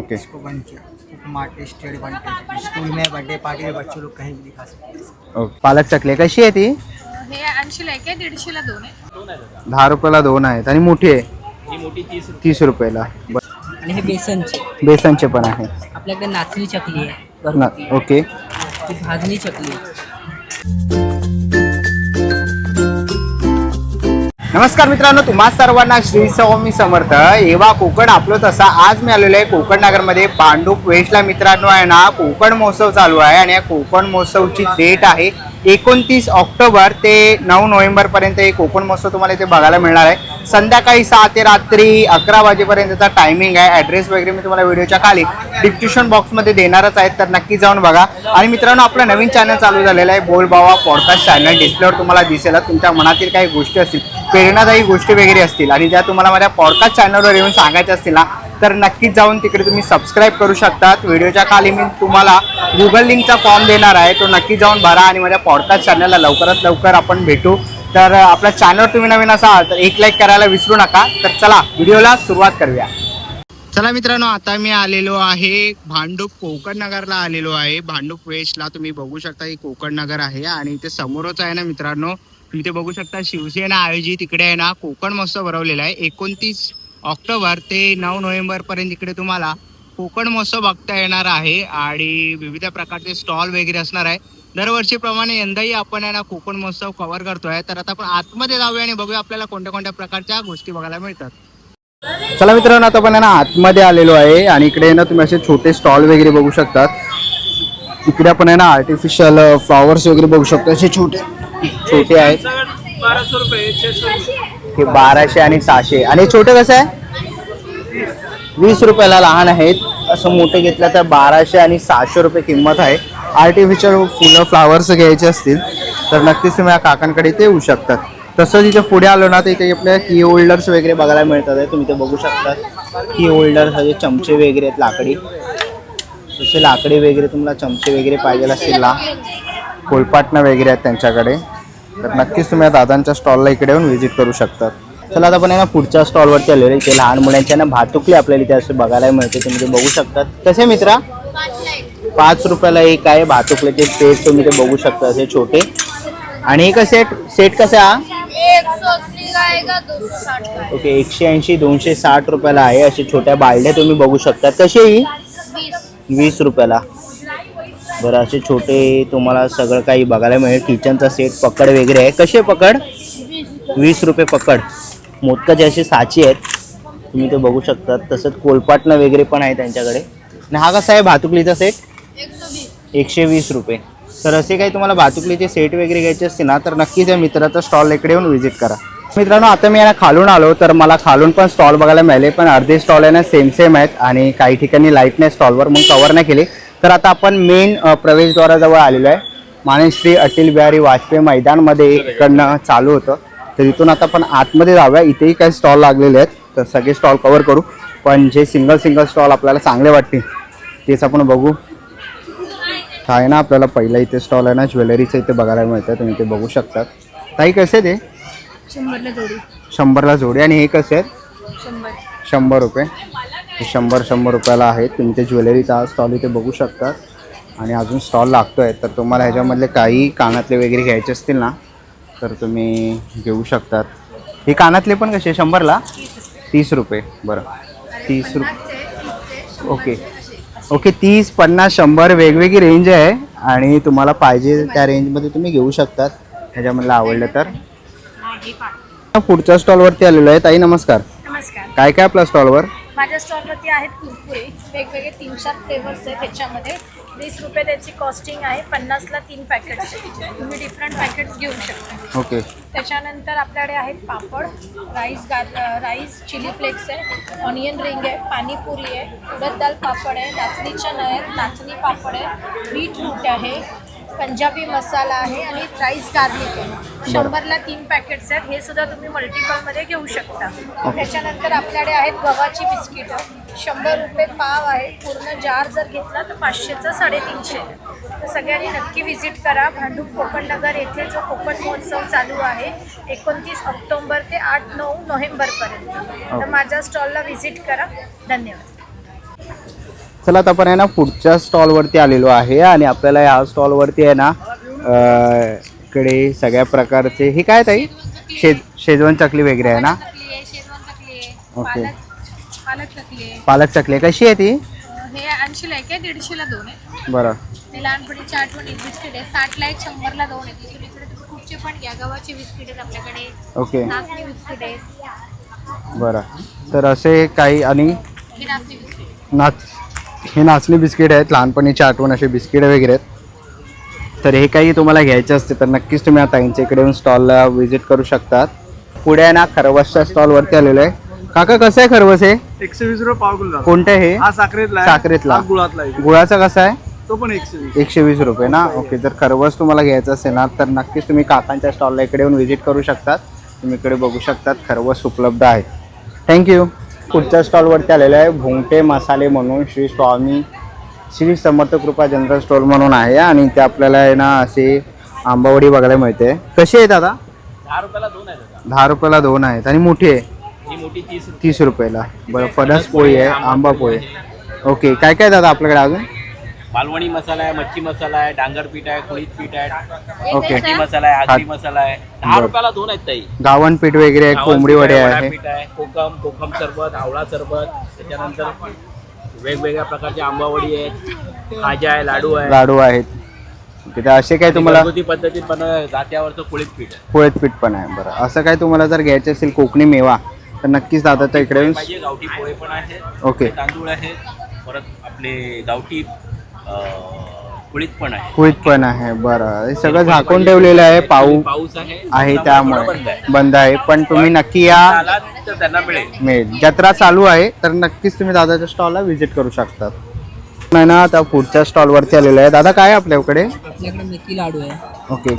Okay इसको बंद किया उपमा टेस्टेड स्कूल में बर्थडे पार्टी में बच्चों लोग कहीं भी दिखा सकते हैं। ओके पालक चकली कशी आहे ती? हे ऐंशीला एक आहे दीडशेला दोन आहे. दहा रुपयाला दोन आहेत. आणि मोठी आहे? तीस रुपयाला. ब- आणि हे बेसनचे. बेसनचे पण आहे. आपल्याकडे नाचणी चकली आहे. ना घरगुती. ओके ही भाजणी चकली आहे. नमस्कार मित्रांनो तुम्हा सर्वांना श्री स्वामी समर्थ. एवा कोकण आपलो तसा आज मी आलेलो आहे. कोकण नगरमध्ये पांडू वेस्टला मित्रांनो आहे ना कोकण महोत्सव चालू आहे आणि या कोकण महोत्सवची डेट आहे एकोणतीस ऑक्टोबर ते नऊ नोव्हेंबरपर्यंत एक ओपन महोत्सव तुम्हाला इथे बघायला मिळणार आहे. संध्याकाळी सहा ते रात्री अकरा वाजेपर्यंतचा टायमिंग आहे. ॲड्रेस वगैरे मी तुम्हाला व्हिडिओच्या खाली डिस्क्रिप्शन बॉक्समध्ये देणारच आहेत तर नक्की जाऊन बघा. आणि मित्रांनो आपलं नवीन चॅनल चालू झालेलं आहे बोलबावा पॉडकास्ट चॅनल डिस्प्लेवर तुम्हाला दिसेल तुमच्या मनातील काही गोष्टी असतील प्रेरणादायी गोष्टी वगैरे असतील आणि ज्या तुम्हाला माझ्या पॉडकास्ट चॅनलवर येऊन सांगायच्या असतील ना तर नक्कीच जाऊन तिकडे तुम्ही सबस्क्राईब करू शकतात. व्हिडिओच्या खाली मी तुम्हाला गुगल लिंकचा फॉर्म देणार आहे. तो नक्की जाऊन भरा आणि माझ्या पॉडकास्ट चॅनलला लवकरात लवकर आपण भेटू. तर आपला आपल्या तुम्ही नवीन असाल तर एक लाईक करायला विसरू नका. तर चला व्हिडिओला सुरुवात करूया. चला मित्रांनो आता मी आलेलो आहे भांडूप कोकण नगरला आलेलो आहे. भांडूप वेस्टला तुम्ही बघू शकता ही कोकण नगर आहे आणि इथे समोरच आहे ना मित्रांनो इथे बघू शकता शिवसेना आयोजित इकडे आहे ना कोकण महोत्सव भरवलेला आहे. एकोणतीस ऑक्टोबर ते नऊ नोव्हेंबर पर्यंत इकडे तुम्हाला कोकण महोत्सव बघता येणार आहे आणि विविध प्रकारचे स्टॉल वगैरे असणार आहे. दरवर्षीप्रमाणे यंदाही आपण आहे ना कोकण महोत्सव कव्हर करतोय. तर आता आपण आतमध्ये जाऊया आणि बघूया आपल्याला कोणत्या कोणत्या प्रकारच्या गोष्टी बघायला मिळतात. चला मित्रांनो आता आपण आहे ना आतमध्ये आलेलो आहे आणि इकडे ना तुम्ही असे छोटे स्टॉल वगैरे बघू शकतात. इकडे आपण आहे ना आर्टिफिशियल फ्लॉवर्स वगैरे बघू शकतो. असे छोटे छोटे आहेत. हे बाराशे आणि सहाशे. आणि छोटे कसं आहे? वीस रुपयाला लहान आहेत. असं मोठे घेतलं तर बाराशे आणि सहाशे रुपये किंमत आहे. आर्टिफिशियल फुलं फ्लावर्स घ्यायचे असतील तर नक्कीच तुम्ही या काकांकडे ते येऊ शकतात. तसंच इथे पुढे आलो ना तर इथे आपल्याला की होल्डर्स वगैरे बघायला मिळतात आहे. तुम्ही ते बघू शकतात की होल्डर्स हे चमचे वगैरे आहेत लाकडी. जसे लाकडी वगैरे तुम्हाला चमचे वगैरे पाहिजे असतील ना. कोलपाटणं वगैरे आहेत त्यांच्याकडे. तर नक्कीच तुम्ही या दादांच्या स्टॉलला इकडे येऊन व्हिजिट करू शकतात. चला आता आपण आहे ना पुढच्या स्टॉलवरती आलेलो आहे. इथे लहान मुलांच्या ना भातुकली आपल्याला इथे असे बघायला मिळते तुम्ही ते बघू शकतात कसे मित्रा? पाच रुपयाला एक आहे भातुकलीचे सेट तुम्ही ते बघू शकता असे छोटे. आणि एक सेट सेट कसा हा? ओके एकशे ऐंशी दोनशे साठ रुपयाला आहे असे छोट्या बालड्या तुम्ही बघू शकता. कसे ही? वीस रुपयाला. बरं असे छोटे तुम्हाला सगळं काही बघायला मिळेल. किचनचा सेट पकड वगैरे आहे. कसे पकड? वीस रुपये पकड. मोदकाचे असे साची आहेत. तुम्ही ते बघू शकता तसंच कोलपाटणं वगैरे पण आहे त्यांच्याकडे. आणि हा कसा आहे भातुकलीचा सेट एकशे वीस रुपये. तर असे काही तुम्हाला भातुकलीचे सेट वगैरे घ्यायचे असतील ना तर नक्कीच या मित्राचा स्टॉल इकडे येऊन व्हिजिट करा. मित्रांनो आता मी यांना खालून आलो तर मला खालून पण स्टॉल बघायला मिळाले पण अर्धे स्टॉल आहे ना सेम सेम आहेत आणि काही ठिकाणी लाइट नाही स्टॉलवर मग कवर नाही केली. तर आता आपण मेन प्रवेशद्वाराजवळ आलेलो आहे. मानेश्री अटल बिहारी वाजपेयी मैदानमध्ये इकडनं चालू होतं. तर इथून आता आपण आतमध्ये जाऊया. इथेही काही स्टॉल लागलेले आहेत. तर सगळे स्टॉल कवर करू. पण जे सिंगल सिंगल स्टॉल आपल्याला चांगले वाटतील तेच आपण बघू. आहे ना आपल्याला पहिला इथे स्टॉल आहे ना ज्वेलरीचं इथे बघायला मिळतं तुम्ही ते बघू शकतात. ताई कसे ते शंभरला जोडी. शंभरला जोडी. आणि हे कसे आहेत? शंभर. शंभर रुपये. हे शंभर शंभर रुपयाला आहेत. तुम्ही ते ज्वेलरीचा स्टॉल इथे बघू शकतात. आणि अजून स्टॉल लागतो आहे तर तुम्हाला ह्याच्यामधले काही कानातले वगैरे घ्यायचे असतील ना तर तुम्ही घेऊ शकतात. हे कानातले पण कसे? शंभरला? तीस रुपये. बरं. तीस रुपये ओके. ओके तीस पन्नास शंभर वेगवेगळी रेंज आहे आणि तुम्हाला पाहिजे त्या रेंजमध्ये तुम्ही घेऊ शकतात. ह्याच्यामधलं आवडलं तर. पुढच्या स्टॉलवरती आलेलो आहे. ताई नमस्कार. नमस्कार. काय काय आपल्या स्टॉलवर माझ्या स्टॉलवरती आहेत कुरकुरे. वेगवेगळे तीन चार फ्लेवर्स आहेत त्याच्यामध्ये वीस रुपये त्याची कॉस्टिंग आहे पन्नासला तीन पॅकेट्स आहेत तुम्ही डिफरंट पॅकेट्स घेऊ शकता. ओके त्याच्यानंतर आपल्याकडे आहेत पापड राईस गार राईस चिली फ्लेक्स आहे ऑनियन रिंग आहे पाणीपुरी आहे उडद दाल पापड आहे नाचणी चणा आहे नाचणी पापड आहे बीटरूट आहे पंजाबी मसाला आहे आणि राईस गार्लिक आहे. शंभरला तीन पॅकेट्स आहेत. हे सुद्धा तुम्ही मल्टिपलमध्ये घेऊ शकता. त्याच्यानंतर आपल्याकडे आहेत गव्हाची बिस्किटं. शंभर रुपये पाव आहे. पूर्ण जार जर घेतला तर पाचशेचं साडेतीनशे. तर सगळ्यांनी नक्की व्हिजिट करा. भांडूप कोकणनगर येथे जो कोकण महोत्सव चालू आहे एकोणतीस ऑक्टोबर ते आठ नऊ नोव्हेंबरपर्यंत तर माझ्या स्टॉलला व्हिजिट करा. धन्यवाद. चला आता आपण आहे ना पुढच्या स्टॉलवरती आलेलो आहे आणि आपल्याला ह्या स्टॉलवरती आहे ना इकडे सगळ्या प्रकारचे हे काय ताई? शेज शेजवान चकली वगैरे आहे ना? ओके. पालक चकली पालक. कशी आहे ती? अं, हे ऐंशीला एक आहे दीडशेला दोन आहे. बरं. ते लहानपणीची आठवण एक बिस्किट आहे. साठला एक शंभरला दोन आहे. तिथून इकडे तुम्ही कुठचे पण घ्या. गव्हाचे बिस्किट आहेत आपल्याकडे. ओके. नाचणी बिस्किट आहेत. बरं. तर असे काही आणि नाच हे नाचणी बिस्किट आहेत लहानपणीची आठवण असे बिस्किट वगैरे आहेत. तर हे काही तुम्हाला घ्यायचे असते तर नक्कीच तुम्ही आता ताईंच्या इकडे येऊन स्टॉलला व्हिजिट करू शकतात. पुढे आहे ना खरवसच्या स्टॉलवरती आलेलो आहे. काका कसं आहे खरवस हे? एकशे वीस रुपये पाव किलो कोणतं हे? हा साखरेतला आहे. साखरेतला. हा गुळातला आहे. गुळाचा कसा आहे? तो पण एकशे वीस एकशे वीस रुपये ना? ओके जर खरवस तुम्हाला घ्यायचं असेल ना तर नक्कीच तुम्ही काकांच्या स्टॉलला इकडे येऊन व्हिजिट करू शकतात. तुम्ही इकडे बघू शकतात खरवस उपलब्ध आहे. थँक्यू पुढच्या स्टॉलवरती आलेलं आहे भोंगटे मसाले म्हणून श्री स्वामी श्री समर्थ कृपा जनरल स्टोअर म्हणून आहे आणि ते आपल्याला आहे ना असे आंबावडी बघायला मिळते. कशी आहे दादा? दहा रुपयाला दोन आहे दादा. दहा रुपयाला दोन आहेत. आणि मोठी आहे? ही तीस रुपयाला. बरं फणस पोळी आहे आंबा पोळी ओके काय काय दादा आपल्याकडे अजून? मालवणी मसाला आहे मच्छी मसाला आहे डांगर पीठ आहे कुळीत पीठ आहे ओके. मसाला आहे आगरी. मसाला आहे. दहा बरं. रुपयाला दोन आहेत ताई. गावण पीठ वगैरे आहे कोंबडी पीठ वडे आहे, कोकम कोकम सरबत आवळा सरबत त्याच्यानंतर वेगवेगळ्या प्रकारची आंबावडी आहे खाजा आहे लाडू आहे. लाडू आहेत. ओके, तर असे काय तुम्हाला घरगुती पद्धतीत पण जात्यावरचं कुळीत पीठ आहे. पोळ्यात पीठ पण आहे बरं. असं काय तुम्हाला जर घ्यायचं असेल कोकणी मेवा तर नक्कीच दादाच्या इकडे येऊन पाहिजे गावठी पोहे पण आहे ओके. तांदूळ आहे परत आपले गावठी कुळीत पण आहे. कुळीत पण आहे बरं. हे सगळं झाकून ठेवलेलं आहे पाऊ पाऊस आहे त्यामुळे बंद आहे. पण तुम्ही नक्की या. आला तर त्यांना मिळेल. मिळेल. जत्रा चालू आहे तर नक्कीच तुम्ही दादाच्या स्टॉलला व्हिजिट करू शकतात. नाही ना आता पुढच्या स्टॉलवरती आलेलो आहे. दादा काय आहे आपल्याकडे आपल्याकडे मेथी लाडू आहे. ओके.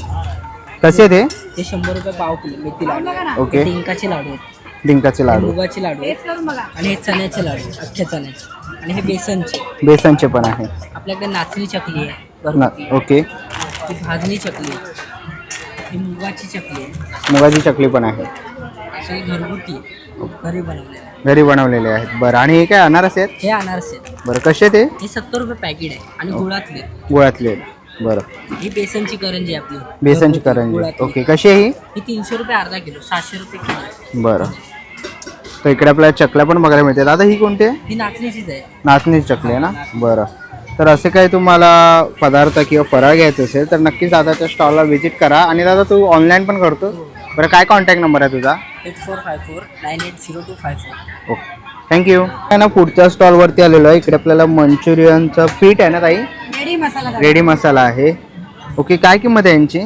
कसे ते ते शंभर रुपये पाव किलो मेथी लाडू ओके. डिंकाचे लाडू आहेत. डिंकाचे लाडू. मुगाचे लाडू आहेत. आणि हे चण्याचे लाडू आहेत, अख्ख्या चण्याचे. आणि हे बेसनचे. बेसनचे पण आहे. आपल्याकडे नाचणी चकली आहे ना. ओके. ही भाजणी चकली आहे. ही मुगाची चकली आहे. मुगाची चकली पण आहे. असे घरगुती घरी बनवलेले आहे. घरी बनवलेले आहेत बरं आणि हे काय अनारस आहेत? हे अनारसे आहेत. बरं कसे ते? हे सत्तर रुपये पॅकेट आहे आणि गुळातले. गुळातले. आहेत बरं. ही बेसनची करंजी आहे आपली. बेसनची घरगुती, करंजी. गुळातली. ओके कशी आहे ही? तीनशे रुपये अर्धा किलो सहाशे रुपये किलो बरं. तर इकडे आपल्याला चकल्या पण बघायला मिळते दादा ही कोणती आहे? ही नाचणीचीच आहे. नाचणीची चकली आहे ना? बरं. तर असे काही तुम्हाला पदार्थ किंवा फराळ घ्यायचं असेल तर नक्कीच दादाच्या स्टॉलला व्हिजिट करा. आणि दादा तू ऑनलाईन पण करतो? बरं काय कॉन्टॅक्ट नंबर आहे तुझा? Eight four five four nine eight zero two five four. Okay thank you ना पुढच्या स्टॉलवरती आलेलो आहे. इकडे आपल्याला मंचुरियनचं पीठ आहे ना ताई? रेडी मसाला रेडी मसाला आहे. ओके काय किंमत आहे यांची?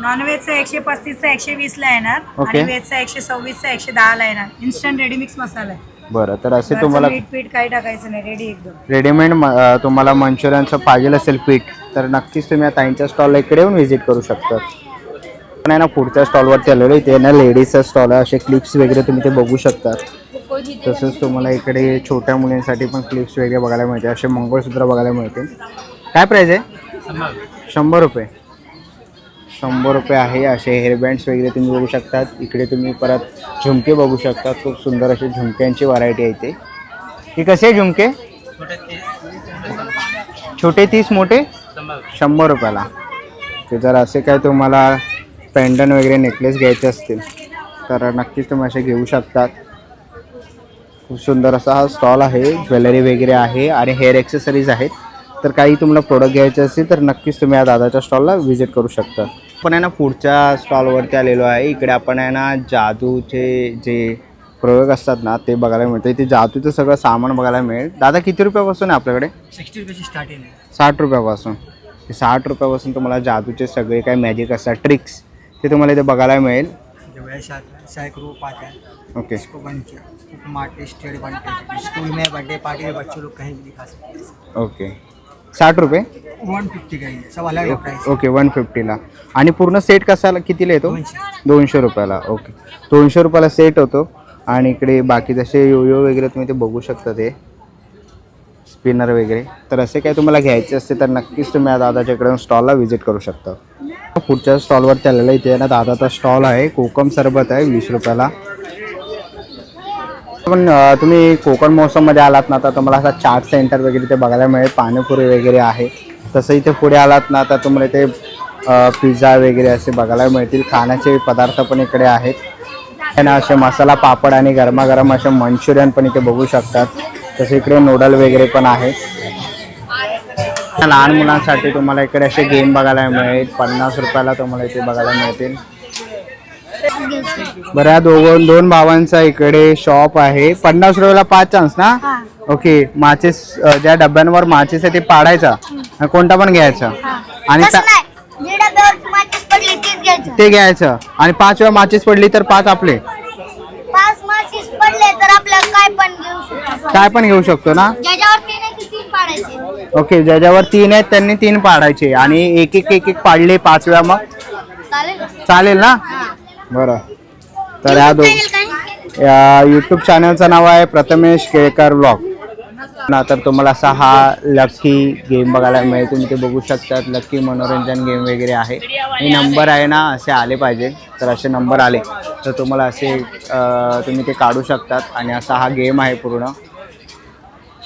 नॉनव्हेजचा एकशे पस्तीसचा एकशे वीसला येणार. ओके. आणि व्हेजचा एकशे सव्वीसचा एकशे दहाला येणार. इन्स्टंट रेडी मिक्स मसाला आहे. बरं तर असे घरचं तुम्हाला मीठ पीठ काही टाकायचं नाही. रेडी एकदम. रेडीमेड म- अं, तुम्हाला मंचुरियनचं पाहिजे असेल पीठ तर नक्कीच तुम्ही या ताईंच्या स्टॉलला इकडे येऊन व्हिजिट करू शकता. पण आहे ना पुढच्या स्टॉलवरती आलेलो इथे ना लेडीजचा स्टॉल आहे असे क्लिप्स वगैरे तुम्ही ते बघू शकता. तसंच तुम्हाला इकडे छोट्या मुलींसाठी पण क्लिप्स वगैरे बघायला मिळते असे मंगळसूत्र बघायला मिळते काय प्राईज आहे? शंभर रुपये. शंभर रुपये आहे असे हेअरबँड्स वगैरे तुम्ही बघू शकतात. इकडे तुम्ही परत झुमके बघू शकता खूप सुंदर असे झुमक्यांची व्हरायटी आहे ते हे कसे आहे झुमके? छोटे तीस मोठे? शंभर रुपयाला. ते जर असे काय तुम्हाला पेंडन वगैरे नेकलेस घ्यायचे असतील तर नक्कीच तुम्ही असे घेऊ शकतात. खूप सुंदर असा हा स्टॉल आहे. ज्वेलरी वगैरे आहे आणि हेअर ॲक्सेसरीज आहेत. तर काही तुम्हाला प्रोडक्ट घ्यायचे असतील तर नक्कीच तुम्ही या दादाच्या स्टॉलला व्हिजिट करू शकता. आपण आहे ना पुढच्या स्टॉलवरती आलेलो आहे. इकडे आपण आहे ना जादूचे जे प्रयोग असतात ना ते बघायला मिळते. ते जादूचं सगळं सामान बघायला मिळेल. दादा किती रुपयापासून आहे आपल्याकडे? सिक्स्टी रुपयाची स्टार्टिंग साठ रुपयापासून. ते साठ रुपयापासून तुम्हाला जादूचे सगळे काय मॅजिक असतात ट्रिक्स ते तुम्हाला इथे बघायला मिळेल. है ओके. ओके. साठ रुपये? वन फिफ्टी का ही है, सब अलग अलग प्राइस ओके वन फिफ्टीला आणि पूर्ण सेट कसाला कितीला येतो? दोनशे. रुपयाला. ओके. दोनशे रुपयाला सेट होतो. आणि इकडे बाकी जसे योयो वगैरे तुम्ही ते बघू शकता ते. स्पिनर वगैरे. तर असे काही तुम्हाला घ्यायचे असते तर नक्कीच तुम्ही या दादाच्या इकडे स्टॉलला व्हिजिट करू शकता. पुढच्या स्टॉलवरती आलेलं इथे ना दादाचा स्टॉल आहे. कोकम सरबत आहे वीस रुपयाला. पण तुम्ही कोकण महोत्सवमध्ये आलात ना तर तुम्हाला असा चाट सेंटर वगैरे ते बघायला मिळेल पाणीपुरी वगैरे आहे. तसं इथे पुढे आलात ना तर तुम्हाला इथे पिझ्झा वगैरे असे बघायला मिळतील. खाण्याचे पदार्थ पण इकडे आहेत. आहे असे मसाला पापड आणि गरमागरम असे मंचुरियन पण इथे बघू शकतात. तसे इकडे नूडल वगैरे पण आहेत लहान मुलांसाठी तुम्हाला इकडे असे गेम बघायला मिळेल. पन्नास रुपयाला तुम्हाला इथे बघायला मिळतील. बरं दोघं दोन भावांचा इकडे शॉप आहे. पन्नास रुपयाला पाच चान्स ना? ओके माचीस अ, ज्या डब्यांवर माचीस आहे ते पाडायचा आणि कोणता पण घ्यायचा. आणि त्या- जे डब्यावर माचीस पडली तीच घ्यायचं. ते घ्यायचं. आणि पाच वेळा माचीस पडली तर पाच आपले. पाच माचीस पडले तर आपल्याला काय पण घेऊ शकतो. काय पण घेऊ शकतो ना? ज्याच्यावर तीन आहे ते तीन पाडायचे. ओके ज्याच्यावर तीन आहेत त्यांनी तीन पाडायचे. आणि एक एक एक एक पाडले पाच वेळा मग. चालेल. चालेल ना? बरं. तर या दो या यूट्यूब चॅनलचं नाव आहे प्रथमेश केळकर ब्लॉग ना तर तुम्हाला असा हा लकी गेम बघायला मिळेल. तुम्ही ते बघू शकतात. लकी मनोरंजन गेम वगैरे आहे. आणि नंबर आहे ना असे आले पाहिजे. तर असे नंबर आले. तर तुम्हाला असे तुम्ही ते काढू शकतात. आणि असा हा गेम आहे पूर्ण.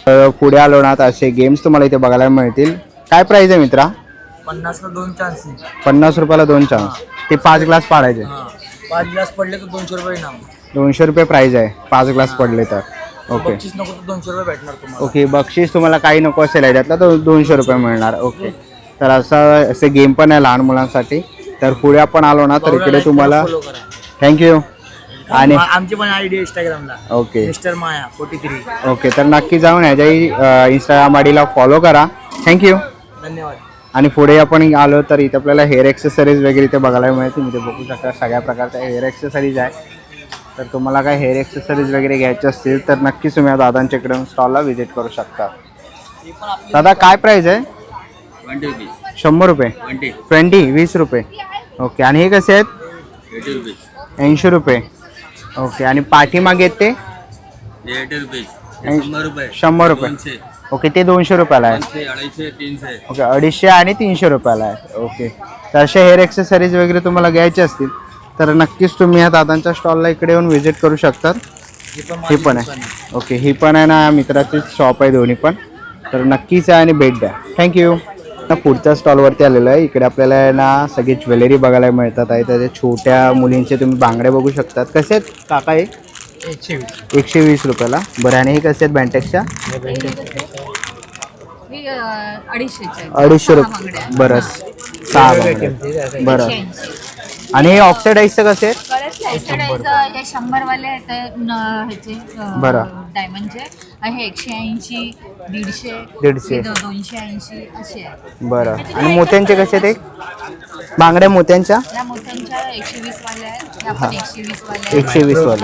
तर पुढे आलो ना तर असे गेम्स तुम्हाला इथे बघायला मिळतील. काय प्राईज आहे मित्रा? पन्नासला दोन चान्स पन्नास रुपयाला दोन चान्स ते पाच ग्लास पाडायचे. हां. पाच ग्लास पडले तर दोनशे रुपये नाम दोनशे रुपये प्राईज आहे. पाच ग्लास पडले तर. ओके पच्चीस नको तर दोनशे रुपये भेटणार तुम्हाला. ओके बक्षीस तुम्हाला काही नको असेल त्यातला तर दोनशे रुपये मिळणार. ओके तर असं असे गेम पण आहे लहान मुलांसाठी. तर पुढे आपण आलो ना तर इकडे तुम्हाला करा. थँक्यू आणि आमची पण ID इंस्टाग्रामला okay mister Maya forty three okay तर नक्की जाऊन ह्याच्याही इंस्टाग्राम आयडीला फॉलो करा. थँक्यू धन्यवाद. आणि पुढे आपण आलो तर इथे आपल्याला हेअर एक्सेसरीज वगैरे इथे बघायला मिळतील. इथे बघू शकता सगळ्या प्रकारच्या हेअर एक्सेसरीज आहे तर तुम्हाला काय हेअर एक्सेसरीज वगैरे घ्यायचे असतील तर नक्कीच तुम्ही या दादांच्या इकडे स्टॉलला व्हिजिट करू शकता. दादा काय प्राईस आहे? शंभर रुपये. ट्वेंटी वीस रुपये. ओके आणि हे कसे आहेत? ऐंशी रुपये. ओके आणि पाठीमागे ते? शंभर रुपये. शंभर रुपये. ओके ते दोनशे रुपयाला आहे. दोनशे अडीचशे तीनशे. ओके अडीचशे आणि तीनशे रुपयाला आहे. ओके. तर असे हेअर एक्सेसरीज वगैरे तुम्हाला घ्यायचे असतील तर नक्कीच तुम्ही या दादांच्या स्टॉलला इकडे येऊन व्हिजिट करू शकतात. हे पण आहे. ओके ही पण आहे ना मित्राची शॉप आहे दोन्ही पण. तर नक्कीच आहे आणि भेट द्या. थँक्यू पुढच्या स्टॉलवरती आलेलो आहे. इकडे आपल्याला आहे ना सगळी ज्वेलरी बघायला मिळतात. आहे त्याचे छोट्या मुलींचे तुम्ही बांगडे बघू शकतात. कसे आहेत? काका हे एकशे वीस. एकशे वीस रुपयाला. बरं आणि हे कसे आहेत बँटेक्सच्या? अडीचशे रुपये बरं सहा बांगड्या. बरं. आणि हे ऑक्सिडाईजचं कसे आहेत? हे शंभर वाले आहेत न- ह्याचे अं, बरं. डायमंडचे आणि हे एकशे ऐंशी दीडशे दीडशे. हे दो- दोनशे ऐंशी असे आहेत. बरं. आणि मोत्यांचे कसे ते बांगड्या मोत्यांच्या? या मोठ्यांच्या एकशे वीस वाल्या आहेत. हा. एकशे वीस वाल्या एकशे वीस वाले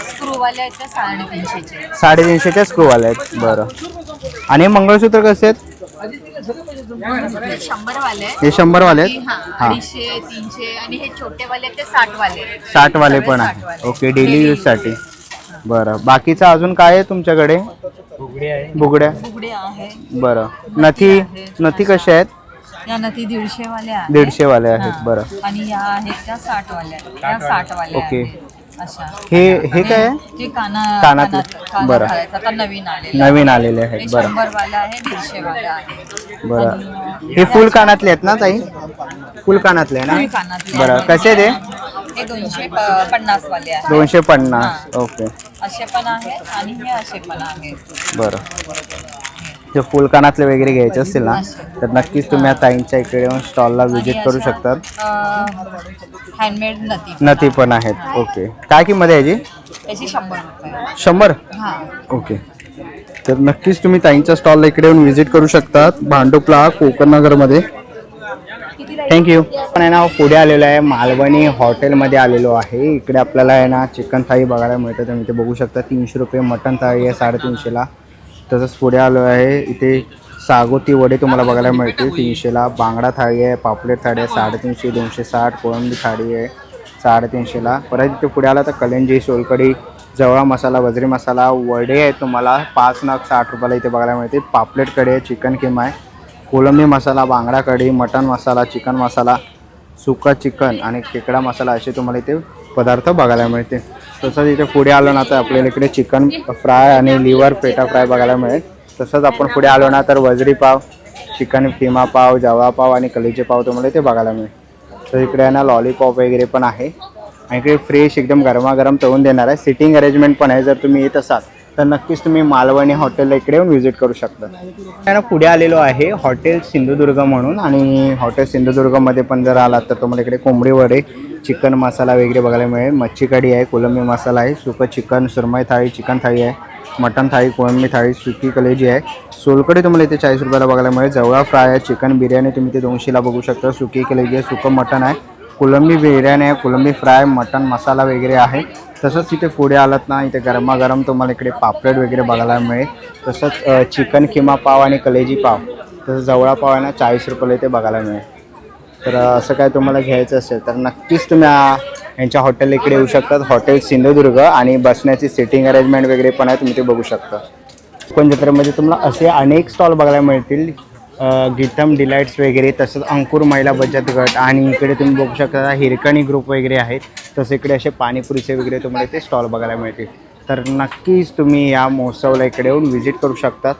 स्क्रू आहेत त्या साडेतीनशेचे साडेतीनशेच्या स्क्रूवाले आहेत. बरं. आणि हे मंगळसूत्र कसे आहेत? हे शंभर वाले आहेत. हे शंभरवाले आहेत? हा हां. अडीचशे तीनशे आणि हे छोटे वाले आहेत ते साठ वाले. साठवाले पण आहे. ओके डेली यूजसाठी. बरं. बाकीचं अजून काय आहे तुमच्याकडे? बुगड्या बुगडे आहे बरं. नथी नथी कशा आहेत? या दीडशे वाल्या आहेत. दीडशे वाले आहेत. बरं. आणि या आहेत त्या साठ वाल्या त्या साठ वाल्या ओके. आहेत. अशा. हे हे काय? आहे हे काना कानातले. कानात- कानात बरं. घालायचं. आता नवीन आले नवीन आलेले आहेत. बरं. शंभर वाला आहे दीडशे वाला आहे. बरं. हे फुल कानातले आहेत ना ताई? फुल कानातले फुल ना? कानातले बरं. कसे ते? हे दोनशे पन्नास वाले आहेत. दोनशे पन्नास. ओके. असे पण आहेत आणि हे असे पण आहेत. बरं. जे फुल कानातले वगैरे घ्यायचे असतील ना तर नक्कीच तुम्ही या ताईंच्या इकडे येऊन स्टॉलला व्हिजिट करू शकतात. हँडमेड नथी पण आहेत. ओके काय किंमत आहे याची? त्याची शंभर रुपये. शंभर? हा. ओके तर नक्कीच तुम्ही ताईंच्या स्टॉलला इकडे येऊन व्हिजिट करू शकतात. भांडुपला कोकण नगरमध्ये. थँक्यू पण आहे ना पुढे आलेलो आहे. मालवणी हॉटेलमध्ये आलेलो आहे. इकडे आपल्याला आहे ना चिकन थाळी बघायला मिळतं. तुम्ही ते बघू शकता. तीनशे रुपये मटन थाळी आहे साडेतीनशेला. तसंच पुढे आलो आहे. इथे सागोती वडे तुम्हाला बघायला मिळतील. तीनशेला बांगडा थाळी आहे पापलेट थाळी आहे साडेतीनशे दोनशे साठ कोळंबी थाळी आहे साडेतीनशेला. परत इथे पुढे आला तर कलेंजी सोलकडी जवळा मसाला वजरी मसाला वडे आहेत तुम्हाला. पाच नग साठ रुपयाला इथे बघायला मिळते पापलेट कढी आहे चिकन किमा आहे. कोलंबी मसाला बांगडा कढी मटन मसाला चिकन मसाला सुका चिकन आणि खेकडा मसाला असे तुम्हाला इथे पदार्थ बघायला मिळते तसंच इथे पुढे आलो ना तर आपल्याला इकडे चिकन फ्राय आणि लिव्हर पेटा फ्राय बघायला मिळेल. तसंच आपण पुढे आलो ना तर वजरी पाव चिकन किमा पाव जवा पाव आणि कलीचे पाव तुम्हाला इथे बघायला मिळेल. तर इकडे आहे ना लॉलीपॉप वगैरे पण आहे. आणि इकडे फ्रेश एकदम गरमागरम तळून देणार आहे. सिटिंग अरेंजमेंट पण आहे जर तुम्ही येत असाल. तर नक्कीच तुम्ही मालवणी हॉटेलला इकडे येऊन व्हिजिट करू शकता. त्यानं पुढे आलेलो आहे हॉटेल सिंधुदुर्ग म्हणून आणि हॉटेल सिंधुदुर्गमध्ये पण जर आलात तर तुम्हाला इकडे कोंबडी वडे चिकन मसाला वगैरे बघायला मिळेल. मच्छी कढी आहे कोलंबी मसाला आहे सुकं चिकन सुरमई थाळी चिकन थाळी आहे मटन थाळी कोळंबी थाळी सुकी कलेजी आहे. सोलकडी तुम्हाला इथे चाळीस रुपयाला बघायला मिळेल. जवळा फ्राय आहे चिकन बिर्याणी तुम्ही ते दोनशेला बघू शकता. सुकी कलेजी आहे सुकं मटन आहे. कोलंबी बिर्याणी आहे कोलंबी फ्राय मटन मसाला वगैरे आहे. तसंच इथे पुढे आलात ना इथे गरमागरम तुम्हाला इकडे पापलेट वगैरे बघायला मिळेल. तसंच चिकन किमा पाव आणि कलेजी पाव. तसंच जवळा पाव आहे ना चाळीस रुपयाला इथे बघायला मिळेल. तर असं काय तुम्हाला घ्यायचं असेल तर नक्कीच तुम्ही यांच्या हॉटेल इकडे येऊ शकतात. हॉटेल सिंधुदुर्ग आणि बसण्याची सिटिंग अरेंजमेंट वगैरे पण आहे तुम्ही ते बघू शकता. कोकण जत्रेमध्ये तुम्हाला असे अनेक स्टॉल बघायला मिळतील. गीतम डिलाइट्स वगैरे तसंच अंकुर महिला बचत गट आणि इकडे तुम्ही बघू शकता हिरकणी ग्रुप वगैरे आहेत. तसं इकडे असे पाणीपुरीचे वगैरे तुम्हाला इथे स्टॉल बघायला मिळतील. तर नक्कीच तुम्ही या महोत्सवाला इकडे येऊन व्हिजिट करू शकतात.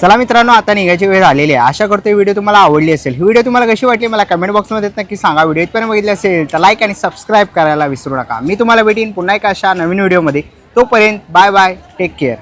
चला मित्रांनो आता निघायची वेळ आलेली आहे. आशा करतो व्हिडिओ तुम्हाला आवडली असेल. ही व्हिडिओ तुम्हाला कशी वाटली मला कमेंट बॉक्समध्ये नक्की सांगा. व्हिडिओ इथपर्यंत बघितली असेल तर लाईक आणि सबस्क्राईब करायला विसरू नका. मी तुम्हाला भेटीन पुन्हा एका अशा नवीन व्हिडिओमध्ये. तोपर्यंत बाय बाय टेक केअर